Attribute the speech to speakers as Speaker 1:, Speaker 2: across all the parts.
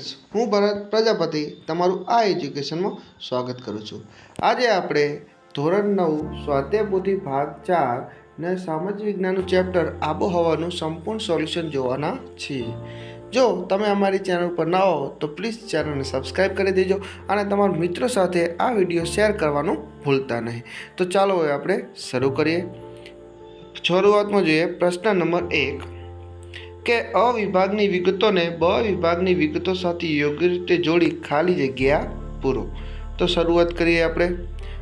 Speaker 1: Friends હું ભરત પ્રજાપતિ તમારું આ એજ્યુકેશનમાં સ્વાગત કરું છું. આજે આપણે ધોરણ નવ, સ્વાધ્યાય ભાગ ચાર ને સામાજિક વિજ્ઞાનનું ચેપ્ટર આબોહવાનું સંપૂર્ણ સોલ્યુશન જોવાના છીએ. જો તમે અમારી ચેનલ પર ના હો, તો પ્લીઝ ચેનલને સબસ્ક્રાઈબ કરી દેજો અને તમારા મિત્રો સાથે આ વીડિયો શેર કરવાનું ભૂલતા નહીં. તો ચાલો હવે આપણે શરૂ કરીએ. શરૂઆતમાં જોઈએ પ્રશ્ન નંબર એક. કે અ વિભાગની વિગતોને બ વિભાગની વિગતો સાથે યોગ્ય રીતે જોડી ખાલી જગ્યા પૂરો. તો શરૂઆત કરીએ આપણે.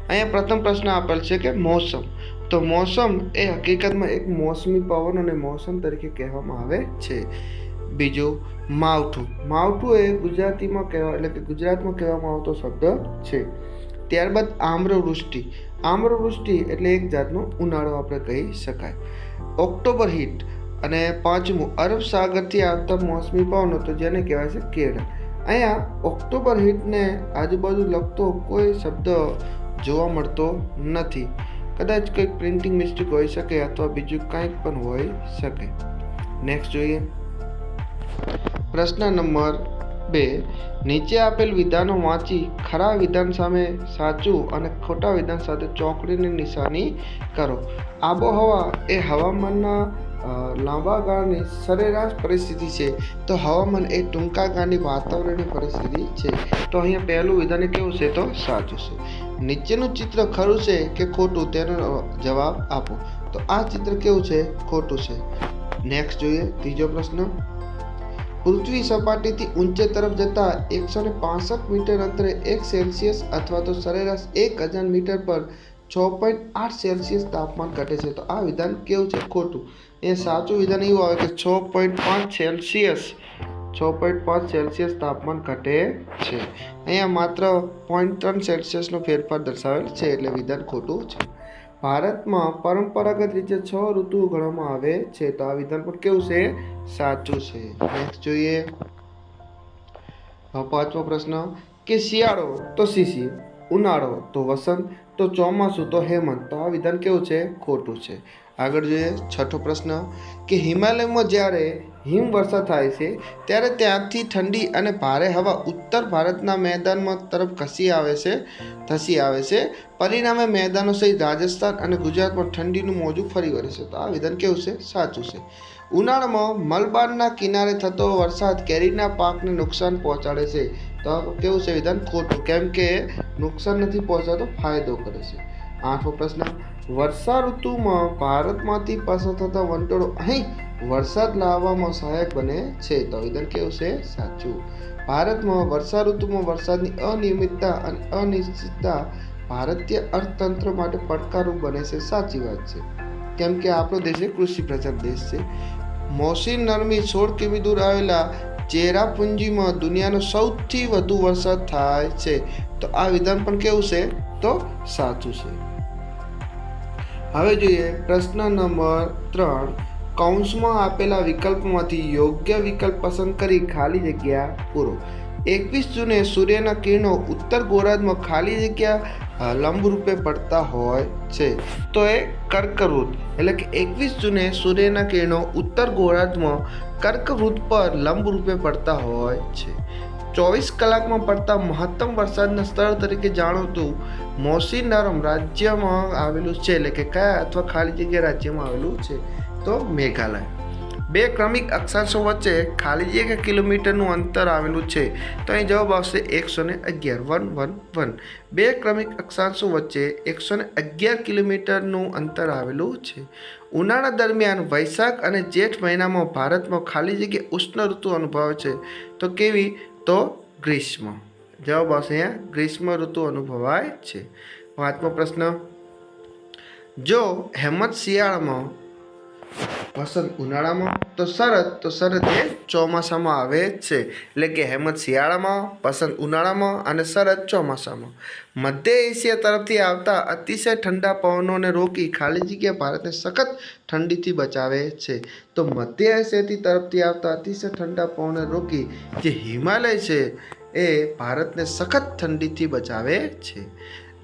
Speaker 1: અહીંયા પ્રથમ પ્રશ્ન આપેલ છે કે મોસમ. તો મોસમ એ હકીકતમાં એક મોસમી પવન અને મોસમ તરીકે કહેવામાં આવે છે. બીજું માવઠું. માવઠું એ ગુજરાતીમાં કહેવા, એટલે કે ગુજરાતમાં કહેવામાં આવતો શબ્દ છે. ત્યારબાદ આમ્રવૃષ્ટિ. આમ્રવૃષ્ટિ એટલે એક જાતનો ઉનાળો આપણે કહી શકાય. October heat. અને પાંચમું, અરબ સાગરથી આવતા મોસમી પવનો તો જેને કહેવાય છે કેળ. અહીંયા ઓક્ટોબર હીટને આજુબાજુ લગતો કોઈ શબ્દ જોવા મળતો નથી. કદાચ કંઈક પ્રિન્ટિંગ મિસ્ટેક હોઈ શકે અથવા બીજું કંઈક પણ હોઈ શકે. નેક્સ્ટ જોઈએ. પ્રશ્ન નંબર બે. નીચે આપેલ વિધાનો વાંચી ખરા વિધાન સામે સાચું અને ખોટા વિધાન સાથે ચોકડીની નિશાની કરો. આબોહવા એ હવામાનના લાંબા ગાળાની સરેરાશ પરિસ્થિતિ છે. તો હવામાન એ ટૂંકા ગાળની વાતાવરણની પરિસ્થિતિ છે. તો અહીંયા પહેલું વિધાન કેવું છે તો સાચું છે. નીચેનું ચિત્ર ખરું છે કે ખોટું તેનો જવાબ આપો. તો આ ચિત્ર કેવું છે? ખોટું છે. નેક્સ્ટ જોઈએ ત્રીજો પ્રશ્ન. પૃથ્વી સપાટીથી ઊંચે તરફ જતા એકસો ને મીટર અંતરે એક સેલ્સિયસ અથવા તો સરેરાશ એક હજાર મીટર પર છ પોઈન્ટ આઠ સેલ્સિયસ તાપમાન ઘટે છે. તો આ વિધાન કેવું છે? ખોટું. એ સાચું વિધાન એવું આવે કે છ પોઈન્ટ પાંચ સેલ્સિયસ, છ પોઈન્ટ પાંચ સેલ્સિયસ તાપમાન ઘટે છે. અહીંયા માત્ર પોઈન્ટ ત્રણ સેલ્સિયસનો ફેરફાર દર્શાવેલ છે એટલે વિધાન ખોટું છે. ભારતમાં પરંપરાગત રીતે છ ઋતુઓ ગણવામાં આવે છે. તો આ વિધાન પણ કેવું છે? સાચું છે. નેક્સ્ટ જોઈએ. પાંચમો પ્રશ્ન. કે શિયાળો તો શિશિર ઉનાળો તો વસંત તો ચોમાસું તો હેમંત, તો આ વિધાન કેવું છે? ખોટું છે. આગળ જોઈએ છઠ્ઠો પ્રશ્ન. કે હિમાલયમાં જ્યારે હિમવર્ષા થાય છે, ત્યારે ત્યાંથી ઠંડી અને ભારે હવા ઉત્તર ભારતના મેદાનમાં તરફ ખસી આવે છે, ધસી આવે છે. પરિણામે મેદાનો સહિત રાજસ્થાન અને ગુજરાતમાં ઠંડીનું મોજું ફરી વળે છે. તો આ વિધાન કેવું છે? સાચું છે. ઉનાળામાં મલબારના કિનારે થતો વરસાદ કેરીના પાકને નુકસાન પહોંચાડે છે. તો કેવું છે વિધાન? ખોટું. કેમ કે નુકસાન નથી પહોંચાડતો ફાયદો કરે છે. આઠમો પ્રશ્ન. વર્ષા ઋતુમાં ભારતમાંથી પસાર થતા વંટોળો અહીં વરસાદ લાવવામાં સહાયક બને છે. તો વિધાન કેવું છે? સાચું. ભારતમાં વર્ષા ઋતુમાં વરસાદની અનિયમિતતા અને અનિશ્ચિતતા ભારતીય અર્થતંત્ર માટે પડકારરૂપ બને છે. સાચી વાત છે. કેમ કે આપણો દેશ એ કૃષિ પ્રધાન દેશ છે. મોસી નરમી સોળ કિમી દૂર આવેલા ચેરાપુંજીમાં દુનિયાનો સૌથી વધુ વરસાદ થાય છે. તો આ વિધાન પણ કેવું છે? તો સાચું છે. હવે જોઈએ પ્રશ્ન નંબર ત્રણ. કૌંસમાં આપેલા વિકલ્પમાંથી યોગ્ય વિકલ્પ પસંદ કરી ખાલી જગ્યા પૂરો. એકવીસ જૂને સૂર્યના કિરણો ઉત્તર ગોળાર્ધમાં ખાલી જગ્યા લંબરૂપે પડતા હોય છે. તો એ કર્કવૃત, એટલે કે એકવીસ જૂને સૂર્યના કિરણો ઉત્તર ગોળાર્ધમાં કર્કવૃત પર લંબરૂપે પડતા હોય છે. ચોવીસ કલાકમાં પડતા મહત્તમ વરસાદના સ્થળ તરીકે જાણીતું મોસી નરમ રાજ્યમાં આવેલું છે, એટલે કે કયા અથવા ખાલી જગ્યા રાજ્યમાં આવેલું છે? તો મેઘાલય. બે ક્રમિક અક્ષાંશો વચ્ચે ખાલી જગ્યા કિલોમીટરનું અંતર આવેલું છે. તો અહીં જવાબ આવશે એકસો ને અગિયાર. One one one. બે ક્રમિક અક્ષાંશો વચ્ચે એકસો ને અગિયાર કિલોમીટરનું અંતર આવેલું છે. ઉનાળા દરમિયાન વૈશાખ અને જેઠ મહિનામાં ભારતમાં ખાલી જગ્યા ઉષ્ણ ઋતુ અનુભવે છે. તો કેવી? તો ગ્રીષ્મ. જવાબ આવશે અહીંયા, ગ્રીષ્મ ઋતુ અનુભવાય છે. પાંચમો પ્રશ્ન. જો હેમંત શિયાળામાં વસંત ઉનાળામાં તો શરદ તો શરદ એ ચોમાસામાં આવે જ છે. એટલે કે હેમંત શિયાળામાં વસંત ઉનાળામાં અને શરદ ચોમાસામાં. મધ્ય એશિયા તરફથી આવતા અતિશય ઠંડા પવનોને રોકી ખાલી જગ્યા ભારતને સખત ઠંડીથી બચાવે છે. તો મધ્ય એશિયાથી તરફથી આવતા અતિશય ઠંડા પવનને રોકી જે હિમાલય છે એ ભારતને સખત ઠંડીથી બચાવે છે.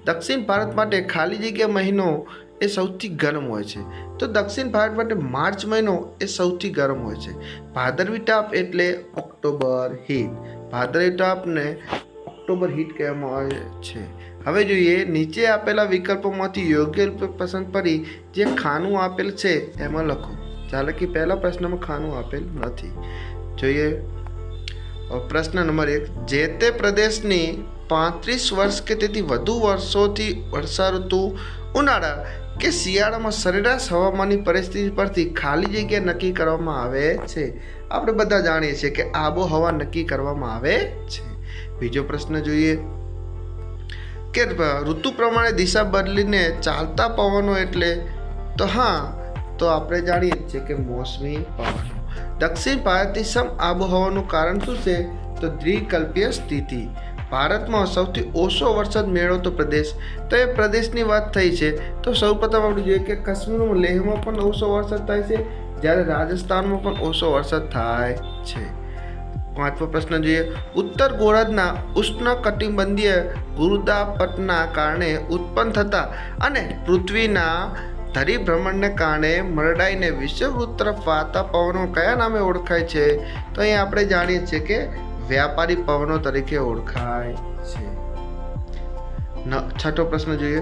Speaker 1: દક્ષિણ ભારત માટે ખાલી જગ્યા મહિનો એ સૌથી ગરમ હોય છે. તો દક્ષિણ ભારત માટે માર્ચ મહિનો એ સૌથી ગરમ હોય છે. ભાદરવી તાપ એટલે ઓક્ટોબર હીટ. ભાદરવી તાપને ઓક્ટોબર હીટ કહેવામાં આવે છે. હવે જોઈએ, નીચે આપેલા વિકલ્પોમાંથી યોગ્ય રૂપે પસંદ કરી જે ખાનું આપેલ છે, એમાં લખો. ચાલો કે પહેલા પ્રશ્નમાં ખાનું આપેલ નથી. જોઈએ. પ્રશ્ન નંબર એક. જે તે પ્રદેશની પાંત્રીસ વર્ષ કે તેથી વધુ વર્ષોથી વર્ષા ઋતુ ઉનાળા કે શિયાળામાં સરેરાશ હવામાનની પરિસ્થિતિ પરથી ખાલી જગ્યા નક્કી કરવામાં આવે છે. આપણે બધા જાણીએ છીએ કે આબોહવા નક્કી કરવામાં આવે છે. બીજો પ્રશ્ન જોઈએ કે ઋતુ પ્રમાણે દિશા બદલીને ચાલતા પવનો એટલે તો હા, તો આપણે જાણીએ છીએ કે મોસમી પવનો. દક્ષિણ ભારતની સમ આબોહવાનું કારણ શું છે? તો દ્વિકલ્પીય સ્થિતિ. ભારતમાં સૌથી ઓછો વરસાદ મેળવતો પ્રદેશ. તો એ પ્રદેશની વાત થઈ છે, તો સૌપ્રથમ આપણે જોઈએ કે કાશ્મીરમાં લેહમાં પણ ઓછો વરસાદ થાય છે, જ્યારે રાજસ્થાનમાં પણ ઓછો વરસાદ થાય છે. પાંચમો પ્રશ્ન જોઈએ, ઉત્તર ગોળાર્ધના ઉષ્ણ કટિબંધીય ગુરુદાપટના કારણે ઉત્પન્ન થતા અને પૃથ્વીના ધરીભ્રમણને કારણે મરડાઈને વિષુવવૃત્ત તરફ વાતા પવનો કયા નામે ઓળખાય છે? તો અહીં આપણે જાણીએ છીએ કે વ્યાપારી પવનો તરીકે ઓળખાય છે. છઠ્ઠો પ્રશ્ન જોઈએ.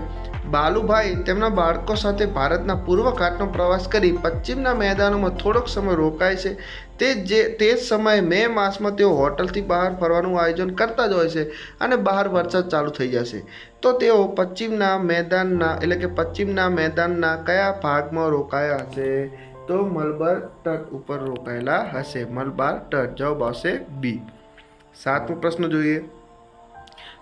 Speaker 1: બાલુભાઈ તેમના બાળકો સાથે ભારતના પૂર્વ ઘાટનો પ્રવાસ કરી પશ્ચિમના મેદાનોમાં થોડોક સમય રોકાય છે. તે જે, તે જ સમયે મે માસમાં તેઓ હોટલથી બહાર ફરવાનું આયોજન કરતા જ હોય છે અને બહાર વરસાદ ચાલુ થઈ જશે. તો તેઓ પશ્ચિમના મેદાનના, એટલે કે પશ્ચિમના મેદાનના કયા ભાગમાં રોકાયા હશે? તો મલબાર તટ ઉપર રોકાયેલા હશે. મલબાર તટ જવાબ આવશે બી. સાતમો પ્રશ્ન જોઈએ.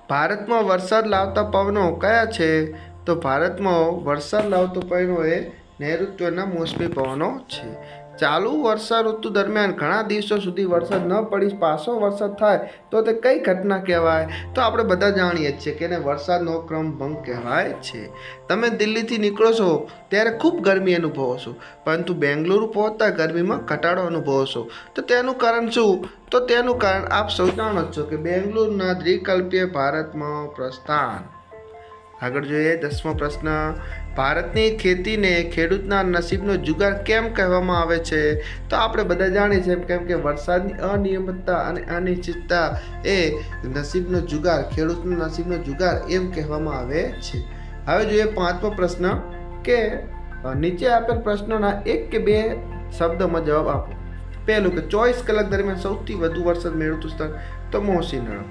Speaker 1: ભારતમાં વરસાદ લાવતા પવનો કયા છે? તો ભારતમાં વરસાદ લાવતો પવનો એ નૈઋત્યના મોસમી પવનો છે. ચાલુ વર્ષા ઋતુ દરમિયાન ઘણા દિવસો સુધી વરસાદ ન પડી, પાછો વરસાદ થાય, તો તે કઈ ઘટના કહેવાય? તો આપણે બધા જાણીએ છીએ કે એને વરસાદનો ક્રમ ભંગ કહેવાય છે. તમે દિલ્હીથી નીકળો છો ત્યારે ખૂબ ગરમી અનુભવો છો, પરંતુ બેંગલુરુ પહોંચતા ગરમીમાં ઘટાડો અનુભવો છો. તો તેનું કારણ શું? તો તેનું કારણ આપ સૌ જાણો છો કે બેંગલુરુના દ્વિકલ્પીય ભારતમાં પ્રસ્થાન. આગળ જોઈએ દસમો પ્રશ્ન. ભારતની ખેતીને ખેડૂતના નસીબનો જુગાર કેમ કહેવામાં આવે છે? તો આપણે બધા જાણીએ છીએ કેમ કે વરસાદની અનિયમિતતા અને અનિશ્ચિતતા એ નસીબનો જુગાર, ખેડૂતનો નસીબનો જુગાર એમ કહેવામાં આવે છે. હવે જોઈએ પાંચમો પ્રશ્ન કે નીચે આપેલ પ્રશ્નોના એક કે બે શબ્દમાં જવાબ આપો. પહેલું કે ચોવીસ કલાક દરમિયાન સૌથી વધુ વરસાદ મેળવતું સ્થળ તો મોસીનળો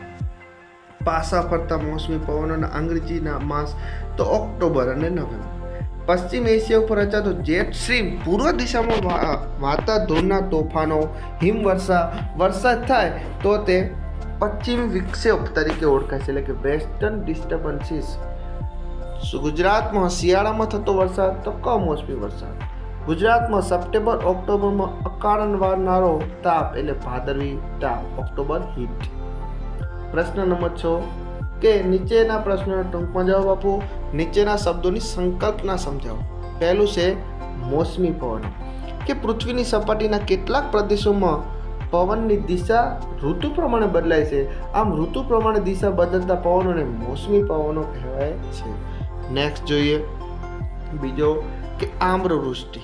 Speaker 1: પાસા ફરતા મોસમી પવનોના અંગ્રેજીના માસ તો ઓક્ટોબર અને નવેમ્બર. પશ્ચિમ એશિયા ઉપર રચાતો જેટ સ્ટ્રીમ પૂર્વ દિશામાં વા- વાતા ધૂળના તોફાનો, હિમવર્ષા, વરસાદ થાય તો તે પશ્ચિમ વિક્ષેપ તરીકે ઓળખાય છે. એટલે કે વેસ્ટર્ન ડિસ્ટર્બન્સીસ. ગુજરાતમાં શિયાળામાં થતો વરસાદ તો કમોસમી વરસાદ. ગુજરાતમાં સપ્ટેમ્બર, ઓક્ટોબરમાં અકારણ વારનારો તાપ એટલે ભાદરવી તાપ, ઓક્ટોબર હીટ. પ્રશ્ન નંબર છ, કે નીચેના પ્રશ્નોનો ટૂંકમાં જવાબ આપો, નીચેના શબ્દોની સંકલ્પના સમજાવો. પહેલું છે મોસમી પવન. કે પૃથ્વીની સપાટીના કેટલાક પ્રદેશોમાં પવનની દિશા ઋતુ પ્રમાણે બદલાય છે. આમ ઋતુ પ્રમાણે દિશા બદલતા પવનોને મોસમી પવનો કહેવાય છે. નેક્સ્ટ જોઈએ. બીજો, કે આમ્રવૃષ્ટિ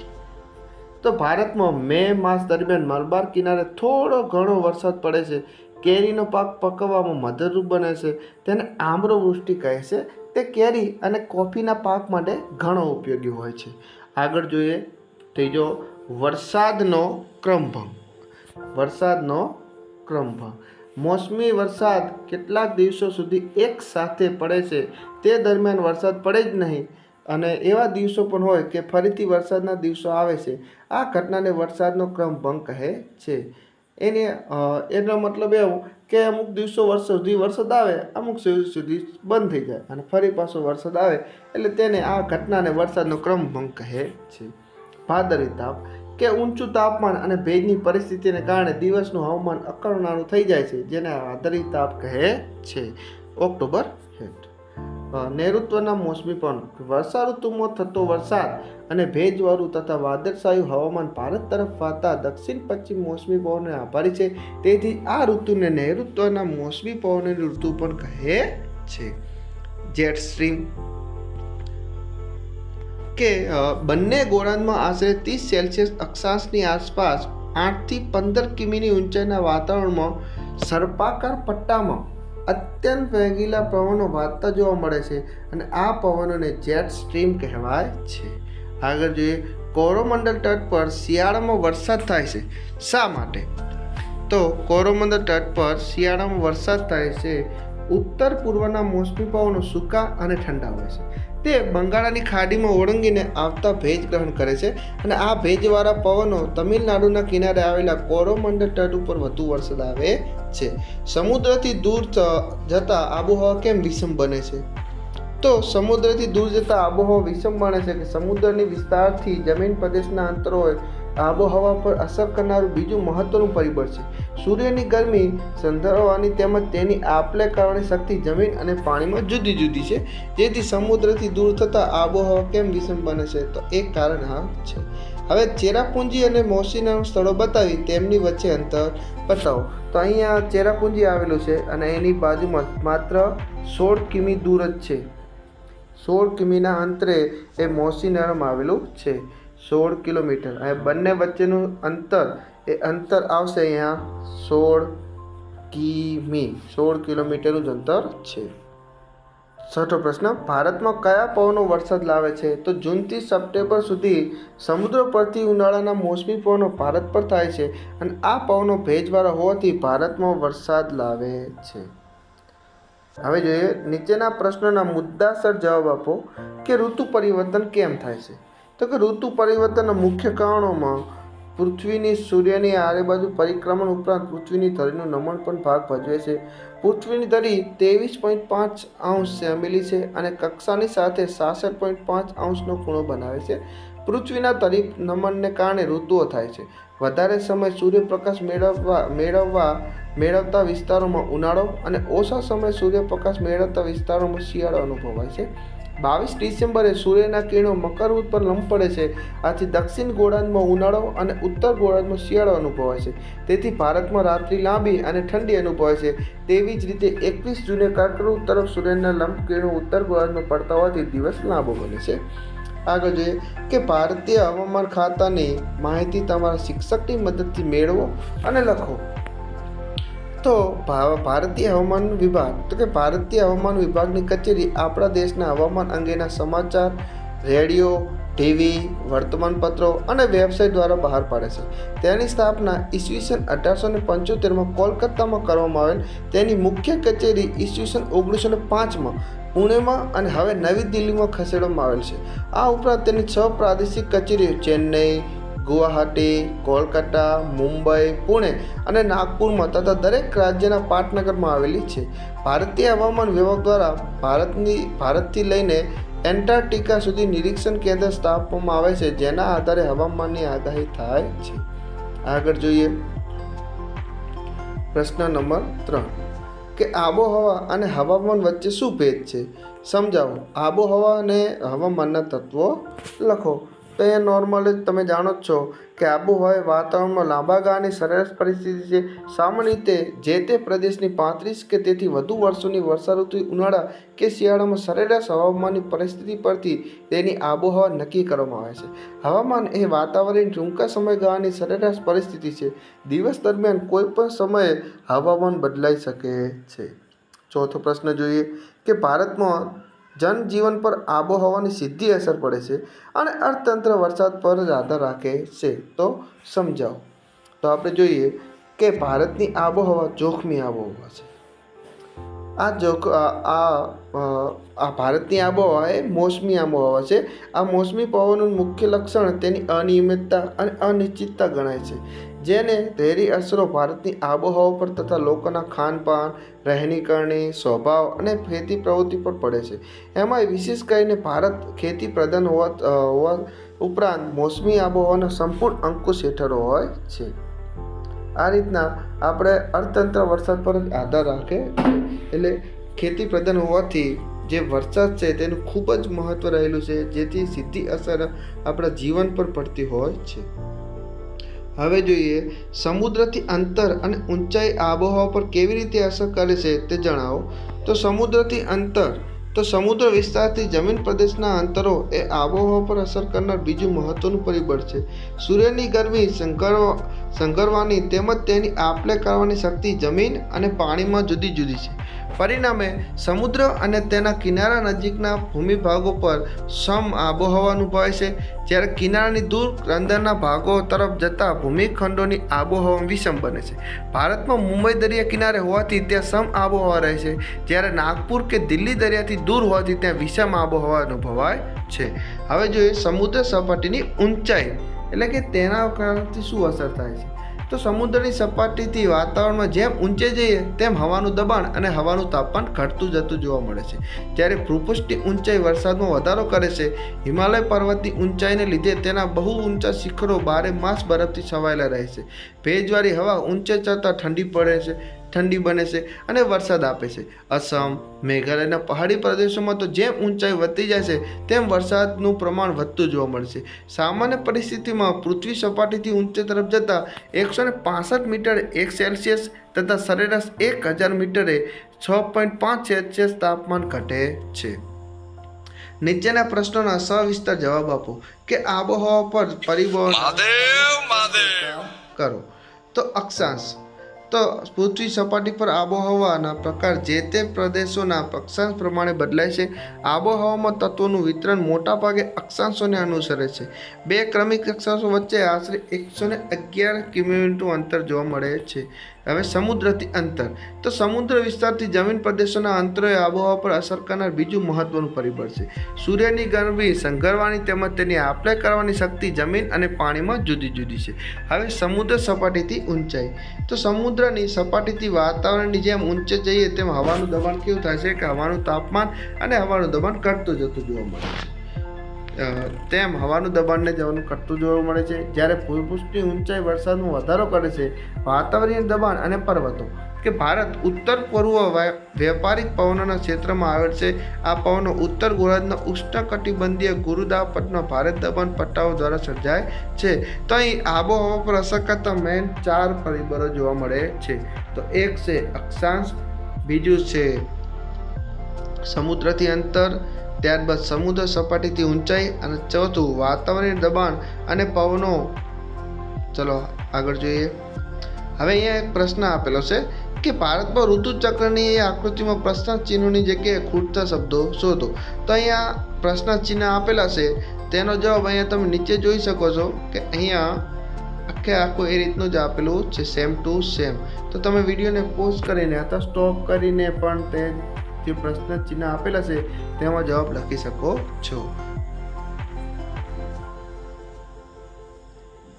Speaker 1: તો ભારતમાં મે માસ દરમિયાન મલબાર કિનારે થોડો ઘણો વરસાદ પડે છે. કેરીનો પાક પકવવામાં મદદરૂપ બને છે. તેને આમ્રવૃષ્ટિ કહે છે. તે કેરી અને કોફીના પાક માટે ઘણો ઉપયોગી હોય છે. આગળ જોઈએ ત્રીજો વરસાદનો ક્રમભંગ. વરસાદનો ક્રમભંગ. મોસમી વરસાદ કેટલાક દિવસો સુધી એક સાથે પડે છે. તે દરમિયાન વરસાદ પડે જ નહીં. અને એવા દિવસો પણ હોય કે ફરીથી વરસાદના દિવસો આવે છે. આ ઘટનાને વરસાદનો ક્રમ ભંગ કહે છે. એને એનો મતલબ એવો કે અમુક દિવસો વર્ષ સુધી વરસાદ આવે, અમુક સુધી બંધ થઈ જાય અને ફરી પાછો વરસાદ આવે એટલે તેને આ ઘટનાને વરસાદનો ક્રમભંગ કહે છે. ભાદરવી તાપ કે ઊંચું તાપમાન અને ભેજની પરિસ્થિતિને કારણે દિવસનું હવામાન અકળનારું થઈ જાય છે, જેને વાદળી તાપ કહે છે. ઓક્ટોબર હેઠ નૈઋત્યના મોસમી પણ વર્ષા ઋતુમાં થતો વરસાદ અને ભેજવાળું તથા વાદળછાયું હવામાન ભારત તરફ વાતા દક્ષિણ પશ્ચિમ મોસમી પવનને આભારી છે. તેથી આ ઋતુને નૈઋત્યના મોસમી પવનની ઋતુ પણ કહે છે. જેટ સ્ટ્રીમ કે બંને ગોળાર્ધમાં આશરે ત્રીસ સેલ્સિયસ અક્ષાંશની આસપાસ આઠથી પંદર કિમીની ઊંચાઈના વાતાવરણમાં સર્પાકાર પટ્ટામાં અત્યંત વેગીલા પવનો વાંચતા જોવા મળે છે અને આ પવનોને જેટ સ્ટ્રીમ કહેવાય છે. આગળ જોઈએ કોરોમંડળ તટ પર શિયાળામાં વરસાદ થાય છે. શા માટે? તો કોરોમંડળ તટ પર શિયાળામાં વરસાદ થાય છે. ઉત્તર પૂર્વના મોસમી પવનો સૂકા અને ઠંડા હોય છે. તે બંગાળાની ખાડીમાં ઓળંગીને આવતા ભેજ ગ્રહણ કરે છે અને આ ભેજવાળા પવનો તમિલનાડુના કિનારે આવેલા કોરોમંડળ તટ ઉપર વધુ વરસાદ આવે છે. સમુદ્રથી દૂર જતાં આબોહવા કેમ વિષમ બને છે? તો સમુદ્રથી દૂર જતાં આબોહવા વિષમ બને છે કે સમુદ્રની વિસ્તારથી જમીન પ્રદેશના અંતરોએ આબોહવા પર અસર કરનારું બીજું મહત્વનું પરિબળ છે. સૂર્યની ગરમી સંધારવાની તેમજ તેની આપલે કારણે શક્તિ જમીન અને પાણીમાં જુદી જુદી છે. જેથી સમુદ્રથી દૂર થતાં આબોહવા કેમ વિષમ બને છે? તો એક કારણ આ છે. હવે ચેરાપુંજી અને મોસીના સ્થળો બતાવી તેમની વચ્ચે અંતર બતાવો. તો અહીંયા ચેરાપુંજી આવેલું છે અને એની બાજુમાં માત્ર સોળ કિમી દૂર જ છે. સોળ કિમીના અંતરે એ મોસીનરમ આવેલું છે. સોળ કિલોમીટર. અને બંને વચ્ચેનું અંતર, એ અંતર આવશે અહીંયા સોળ કિમી. સોળ કિલોમીટરનું જ અંતર છે. છઠ્ઠો પ્રશ્ન, ભારતમાં કયા પવનો વરસાદ લાવે છે? તો જૂનથી સપ્ટેમ્બર સુધી સમુદ્ર પરથી ઉનાળાના મોસમી પવનો ભારત પર થાય છે અને આ પવનો ભેજવાળા હોવાથી ભારતમાં વરસાદ લાવે છે. હવે જોઈએ, નીચેના પ્રશ્નોના મુદ્દાસર જવાબ આપો કે ઋતુ પરિવર્તન કેમ થાય છે? તો કે ઋતુ પરિવર્તનના મુખ્ય કારણોમાં પૃથ્વીની સૂર્યની આરેબાજુ પરિક્રમણ ઉપરાંત પૃથ્વીની ધરીનું નમન પણ ભાગ ભજવે છે. પૃથ્વીની ધરી ત્રેવીસ પોઈન્ટ પાંચ અંશ સેમેલી છે અને કક્ષાની સાથે સાસઠ પોઈન્ટ પાંચ અંશનો ખૂણો બનાવે છે. પૃથ્વીના ધરી નમનને કારણે ઋતુઓ થાય છે. વધારે સમય સૂર્યપ્રકાશ મેળવવા મેળવવા, મેળવતા વિસ્તારોમાં ઉનાળો અને ઓછા સમય સૂર્યપ્રકાશ મેળવતા વિસ્તારોમાં શિયાળો અનુભવાય છે. બાવીસ ડિસેમ્બરે સૂર્યના કિરણો મકરવૃત પર લંબ પડે છે. આથી દક્ષિણ ગોળાર્ધમાં ઉનાળો અને ઉત્તર ગોળાર્ધમાં શિયાળો અનુભવાય છે. તેથી ભારતમાં રાત્રિ લાંબી અને ઠંડી અનુભવાય છે. તેવી જ રીતે એકવીસ જૂને કર્કવૃત તરફ સૂર્યના લંબ કિરણો ઉત્તર ગોળાર્ધમાં પડતા હોવાથી દિવસ લાંબો બને છે. આગળ જોઈએ કે ભારતીય હવામાન ખાતાની માહિતી તમારા શિક્ષકની મદદથી મેળવો અને લખો. તો ભારતીય હવામાન વિભાગ, તો કે ભારતીય હવામાન વિભાગની કચેરી આપણા દેશના હવામાન અંગેના સમાચાર, રેડિયો, ટીવી, વર્તમાનપત્રો અને વેબસાઇટ દ્વારા બહાર પાડે છે. તેની સ્થાપના ઈસવીસન અઢારસો ને પંચોતેરમાં કોલકાતામાં કરવામાં આવેલ. તેની મુખ્ય કચેરી ઈસવીસન ઓગણીસો ને પાંચમાં પુણેમાં અને હવે નવી દિલ્હીમાં ખસેડવામાં આવેલ છે. આ ઉપરાંત તેની છ પ્રાદેશિક કચેરીઓ, ચેન્નઈ ગુવાહાટી, કોલકાતા, મુંબઈ, પુણે અને નાગપુરમાં તથા દરેક રાજ્યના પાટનગરમાં આવેલી છે. ભારતીય હવામાન વિભાગ દ્વારા ભારતની, ભારતથી લઈને એન્ટાર્કટિકા સુધી નિરીક્ષણ કેન્દ્ર સ્થાપવામાં આવે છે, જેના આધારે હવામાનની આગાહી થાય છે. આગળ જોઈએ. પ્રશ્ન નંબર ત્રણ. કે આબોહવા અને હવામાન વચ્ચે શું ભેદ છે? સમજાવો. આબોહવા અને હવામાનના તત્વો લખો. તો એ નોર્મલ જ તમે જાણો જ છો કે આબોહવા વાતાવરણમાં લાંબા ગાળાની સરેરાશ પરિસ્થિતિ છે. સામાન્ય રીતે જે તે પ્રદેશની પાંત્રીસ કે તેથી વધુ વર્ષોની વર્ષાઋતુ ઉનાળા કે શિયાળામાં સરેરાશ હવામાનની પરિસ્થિતિ પરથી તેની આબોહવા નક્કી કરવામાં આવે છે. હવામાન એ વાતાવરણની ટૂંકા સમયગાળાની સરેરાશ પરિસ્થિતિ છે. દિવસ દરમિયાન કોઈપણ સમયે હવામાન બદલાઈ શકે છે. ચોથો પ્રશ્ન જોઈએ કે ભારતમાં જનજીવન પર આબોહવાની સીધી અસર પડે છે અને અર્થતંત્ર વરસાદ પર જ આધાર રાખે છે. તો સમજાવો. તો આપણે જોઈએ કે ભારતની આબોહવા જોખમી આબોહવા છે. આ જોખ આ આ ભારતની આબોહવા એ મોસમી આબોહવા છે. આ મોસમી પવનનું મુખ્ય લક્ષણ તેની અનિયમિતતા અને અનિશ્ચિતતા ગણાય છે. જેને તેરી અસરો ભારતની આબોહવા પર તથા લોકોના ખાનપાન રહેણી કરણી સ્વભાવ અને ખેતી પ્રવૃત્તિ પર પડે છે. એમાં વિશેષ કરીને ભારત ખેતી પ્રધાન હોવા હોવા ઉપરાંત મોસમી આબોહવાના સંપૂર્ણ અંકુશ હેઠળ હોય છે. આ રીતના આપણે અર્થતંત્ર વરસાદ પર જ આધાર રાખે એટલે ખેતી પ્રધાન હોવાથી જે વરસાદ છે તેનું ખૂબ જ મહત્ત્વ રહેલું છે, જેથી સીધી અસર આપણા જીવન પર પડતી હોય છે. હવે જોઈએ, સમુદ્રથી અંતર અને ઊંચાઈ આબોહવા પર કેવી રીતે અસર કરે છે તે જણાવો. તો સમુદ્રથી અંતર, તો સમુદ્ર વિસ્તારથી જમીન પ્રદેશના અંતરો એ આબોહવા પર અસર કરનાર બીજું મહત્વનું પરિબળ છે. સૂર્યની ગરમી સંઘરવા સંઘરવાની તેમજ તેની આપલે કરવાની શક્તિ જમીન અને પાણીમાં જુદી જુદી છે. પરિણામે સમુદ્ર અને તેના કિનારા નજીકના ભૂમિભાગો પર સમ આબોહવા અનુભવાય છે. જ્યારે કિનારાની દૂર અંદરના ભાગો તરફ જતા ભૂમિખંડોની આબોહવા વિષમ બને છે. ભારતમાં મુંબઈ દરિયા કિનારે હોવાથી ત્યાં સમ આબોહવા રહે છે. જ્યારે નાગપુર કે દિલ્હી દરિયાથી દૂર હોવાથી ત્યાં વિષમ આબોહવા અનુભવાય છે. હવે જોઈએ સમુદ્ર સપાટીની ઊંચાઈ, એટલે કે તેના કારણથી શું અસર થાય છે? તો સમુદ્રની સપાટીથી વાતાવરણમાં જેમ ઊંચે જઈએ, તેમ હવાનું દબાણ અને હવાનું તાપમાન ઘટતું જતું જોવા મળે છે. જ્યારે ભૂપૃષ્ઠની ઊંચાઈ વરસાદમાં વધારો કરે છે, હિમાલય પર્વતની ઊંચાઈને લીધે તેના બહુ ઊંચા શિખરો બારે માસ બરફથી છવાયેલા રહે છે. ભેજવાળી હવા ઊંચે ચડતા ઠંડી પડે છે ઠંડી બને છે અને વરસાદ આપે છે. અસમ મેઘાલયના પહાડી પ્રદેશોમાં તો જેમ ઊંચાઈ વધતી જાય છે તેમ વરસાદનું પ્રમાણ વધતું જોવા મળશે સામાન્ય પરિસ્થિતિમાં પૃથ્વી સપાટીથી ઊંચે તરફ જતાં એકસો પાસઠ મીટર એક સેલ્સિયસ તથા સરેરાશ એક હજાર મીટરે છ પોઈન્ટ પાંચ સેલ્સિયસ તાપમાન ઘટે છે. નીચેના પ્રશ્નોના સવિસ્તર જવાબ આપો કે આબોહવા પર પરિબળ કરો. તો અક્ષાંશ તો પૃથ્વી સપાટી પર આબોહવાના પ્રકાર જે તે પ્રદેશોના અક્ષાંશ પ્રમાણે બદલાય છે. આબોહવામાં તત્વોનું વિતરણ મોટા ભાગે અક્ષાંશોને અનુસરે છે. બે ક્રમિક અક્ષાંશો વચ્ચે આશરે એકસો ને અગિયાર કિલોમીટરનું અંતર જોવા મળે છે. હવે સમુદ્રથી અંતર. તો સમુદ્ર વિસ્તારથી જમીન પ્રદેશોના અંતરોએ આબોહવા પર અસર કરનાર બીજું મહત્વનું પરિબળ છે. સૂર્યની ગરમી સંઘરવાની તેમજ તેની આપલે કરવાની શક્તિ જમીન અને પાણીમાં જુદી જુદી છે. હવે સમુદ્ર સપાટીથી ઊંચાઈ. તો સમુદ્રની સપાટીથી વાતાવરણની જેમ ઊંચે જઈએ તેમ હવાનું દબાણ કેવું થાય છે? કે હવાનું તાપમાન અને હવાનું દબાણ ઘટતું જતું જોવા મળે છે. તેમ હવાનું દબાણને જવાનું ઘટતું જોવા મળે છે. જ્યારે ભૂપૃષ્ઠની ઊંચાઈ વરસાદમાં વધારો કરે છે, વાતાવરણીય દબાણ અને પર્વતો. કે ભારત ઉત્તર પૂર્વ વેપારિક પવનોના ક્ષેત્રમાં આવેલ છે, આ પવનો ઉત્તર ગોળાર્ધના ઉષ્ણકટિબંધીય ગુરુદાપટનો ભારત દબાણ પટ્ટાઓ દ્વારા સર્જાય છે. તો અહીં આબોહવા પર અસર કરતા મેન ચાર પરિબળો જોવા મળે છે. તો એક છે અક્ષાંશ, બીજું છે સમુદ્રથી અંતર ત્યારબાદ સમુદ્ર સપાટીથી ઊંચાઈ અને ચોથું વાતાવરણીય દબાણ અને પવનો. ચલો આગળ જોઈએ. હવે અહીંયા એક પ્રશ્ન આપેલો છે કે ભારતમાં ઋતુચક્રની એ આકૃતિમાં પ્રશ્ન ચિહ્નોની જગ્યાએ ખૂટતા શબ્દો શોધો. તો અહીંયા પ્રશ્ન ચિહ્ન આપેલા છે. તેનો જવાબ અહીંયા તમે નીચે જોઈ શકો છો કે અહીંયા આખે આખું એ રીતનું જ આપેલું છે. સેમ ટુ સેમ તો તમે વિડીયોને પોઝ કરીને અથવા સ્ટોપ કરીને પણ તે જે પ્રશ્ન ચિહ્ન આપેલા છે, તેમાં જવાબ લખી શકો છો.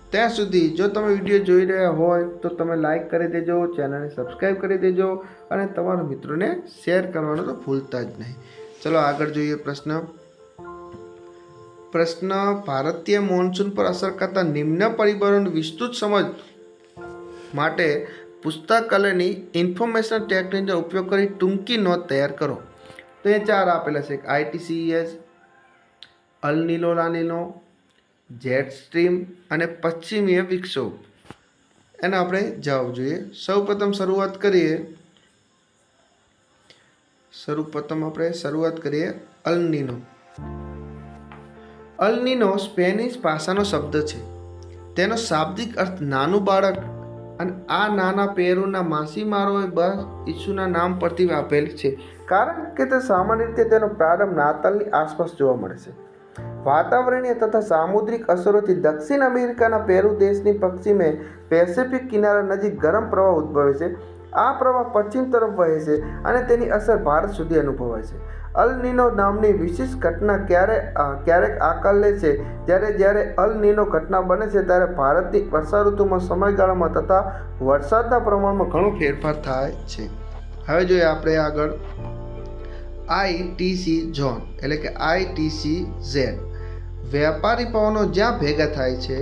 Speaker 1: ત્યાં સુધી જો તમે વીડિયો જોઈ રહ્યા હોય, તો તમે લાઈક કરી દેજો ચેનલને સબસ્ક્રાઈબ કરી દેજો, અને તમારા મિત્રોને શેર કરવાનું તો ભૂલતા જ નહીં. ચલો આગળ જોઈએ પ્રશ્ન. પ્રશ્ન, ભારતીય મોન્સૂન પર અસર કરતા નિમ્ન પરિબળોની વિસ્તૃત સમજ માટે પુસ્તકાલયની ઇન્ફોર્મેશન ટેકનોલોજીનો ઉપયોગ કરી ટૂંકી નોંધ તૈયાર કરો. તો ચાર આપેલા છે. આઈટીસીએસ અલનીલો લાનીલો જેટ સ્ટ્રીમ અને પશ્ચિમીય વિક્ષોભ. એને આપણે જવાબ જોઈએ. સૌ પ્રથમ શરૂઆત કરીએ. સર્વપ્રથમ આપણે શરૂઆત કરીએ અલનીનો અલનીનો સ્પેનિશ ભાષાનો શબ્દ છે. તેનો શાબ્દિક અર્થ નાનું બાળક અને આ નાના પેરુના માછીમારોએ બસ ઈસુના નામ પરથી આપેલ છે. કારણ કે તે સામાન્ય રીતે તેનો પ્રારંભ નાતાલની આસપાસ જોવા મળે છે. વાતાવરણીય તથા સામુદ્રિક અસરોથી દક્ષિણ અમેરિકાના પેરુ દેશની પશ્ચિમે પેસિફિક કિનારા નજીક ગરમ પ્રવાહ ઉદ્ભવે છે. આ પ્રવાહ પશ્ચિમ તરફ વહે છે અને તેની અસર ભારત સુધી અનુભવાય છે. અલ નીનો નામની વિશેષ ઘટના ક્યારે ક્યારેક આકાર લે છે? જ્યારે જ્યારે અલ નીનો ઘટના બને છે, ત્યારે ભારતની વર્ષા ઋતુમાં સમયગાળામાં તથા વરસાદના પ્રમાણમાં ઘણો ફેરફાર થાય છે. હવે જોઈએ આપણે આગળ. આઈટીસી ઝોન, એટલે કે આઈટીસી ઝેડ. વેપારી પવનો જ્યાં ભેગા થાય છે,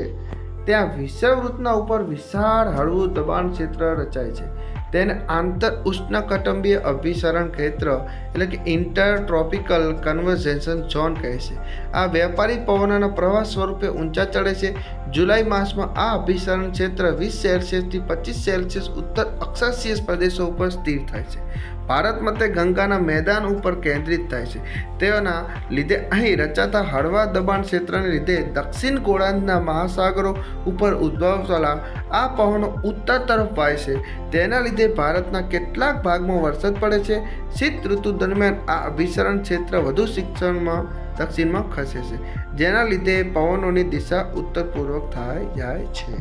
Speaker 1: ત્યાં વિષુવવૃત્તના ઉપર વિશાળ હળવું દબાણ ક્ષેત્ર રચાય છે. તેને આંતર ઉષ્ણકટંબીય અભિસરણ ક્ષેત્ર એટલે કે ઇન્ટર ટ્રોપિકલ કન્વર્ઝેશન ઝોન કહે છે. આ વેપારી પવનોના પ્રવાહ સ્વરૂપે ઊંચા ચડે છે. જુલાઈ માસમાં આ અભિસરણ ક્ષેત્ર વીસ સેલ્સિયસથી પચીસ સેલ્સિયસ ઉત્તર અક્ષાંશીય પ્રદેશો ઉપર સ્થિર થાય છે. ભારતમાં મતે ગંગાના મેદાન ઉપર કેન્દ્રિત થાય છે. તેના લીધે અહીં રચાતા હળવા દબાણ ક્ષેત્રને લીધે દક્ષિણ ગોળાર્ધના મહાસાગરો ઉપર ઉદ્ભવતા આ પવનો ઉત્તર તરફ વાય છે. તેના લીધે ભારતના કેટલાક ભાગમાં વરસાદ પડે છે. શીત ઋતુ દરમિયાન આ અભિસરણ ક્ષેત્ર વધુ શિક્ષણમાં દક્ષિણમાં ખસે છે, જેના લીધે પવનોની દિશા ઉત્તર પૂર્વક થાય જાય છે.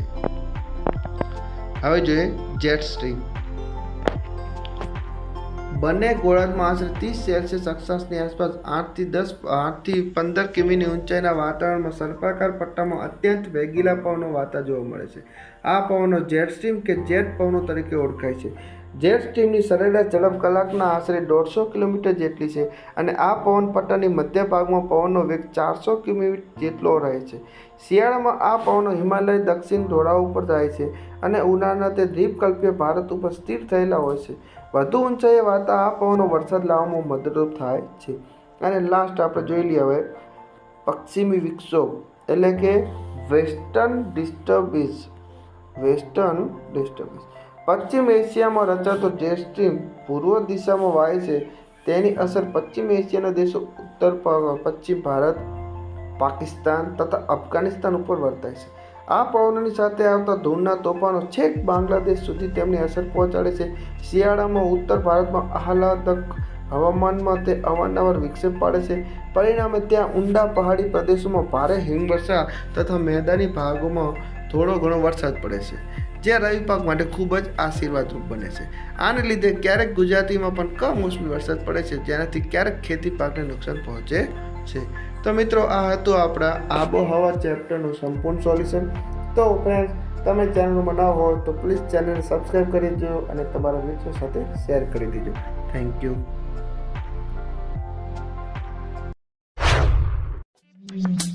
Speaker 1: હવે જોઈએ જેટ સ્ટ્રીમ. બંને ગોળાર્ધમાં આશરે ત્રીસ સેલ્સિયસ અક્ષાંશની આસપાસ આઠથી દસ, આઠથી પંદર કિમીની ઊંચાઈના વાતાવરણમાં સર્પાકાર પટ્ટામાં અત્યંત વેગીલા પવનો વાતા જોવા મળે છે. આ પવનો જેટ સ્ટ્રીમ કે જેટ પવનો તરીકે ઓળખાય છે. જેટ સ્ટ્રીમની સરેરાશ ઝડપ કલાકના આશરે દોઢસો કિલોમીટર જેટલી છે અને આ પવન પટ્ટાની મધ્ય ભાગમાં પવનનો વેગ ચારસો કિમી જેટલો રહે છે. શિયાળામાં આ પવનો હિમાલય, દક્ષિણ ઢોળાવ ઉપર જાય છે અને ઉનાળાના તે દ્વીપકલ્પીય ભારત ઉપર સ્થિર થયેલા હોય છે. વધુ ઊંચાઈએ વાતા આ પવનો વરસાદ લાવવામાં મદદરૂપ થાય છે. અને લાસ્ટ આપણે જોઈ લઈએ હવે પશ્ચિમી વિક્ષોભ, એટલે કે વેસ્ટર્ન ડિસ્ટર્બન્સ વેસ્ટર્ન ડિસ્ટર્બન્સ પશ્ચિમ એશિયામાં રચાતો જે સ્ટ્રીમ પૂર્વ દિશામાં વાય છે, તેની અસર પશ્ચિમ એશિયાના દેશો ઉત્તર પશ્ચિમ ભારત, પાકિસ્તાન તથા અફઘાનિસ્તાન ઉપર વર્તાય છે. આ પવનોની સાથે આવતા ધૂળના તોફાનો છેક બાંગ્લાદેશ સુધી તેમની અસર પહોંચાડે છે. શિયાળામાં ઉત્તર ભારતમાં આહલાદક હવામાનમાં તે અવારનવાર વિક્ષેપ પાડે છે. પરિણામે ત્યાં ઊંડા પહાડી પ્રદેશોમાં ભારે હિમવર્ષા તથા મેદાની ભાગોમાં થોડો ઘણો વરસાદ પડે છે જે રવિ પાક માટે ખૂબ જ આશીર્વાદરૂપ બને છે. આને લીધે ક્યારેક ગુજરાતીમાં પણ કમોસમી વરસાદ પડે છે, જેનાથી ક્યારેક ખેતી પાકને નુકસાન પહોંચે છે. તો મિત્રો, આ હતું આપણા આબોહવા ચેપ્ટરનું સંપૂર્ણ સોલ્યુશન તો ફ્રેન્ડ્સ તમે ચેનલમાં ન હો તો પ્લીઝ ચેનલ સબસ્ક્રાઈબ કરી દેજો અને તમારા મિત્રો સાથે શેર કરી દેજો થેન્ક યુ Thank you.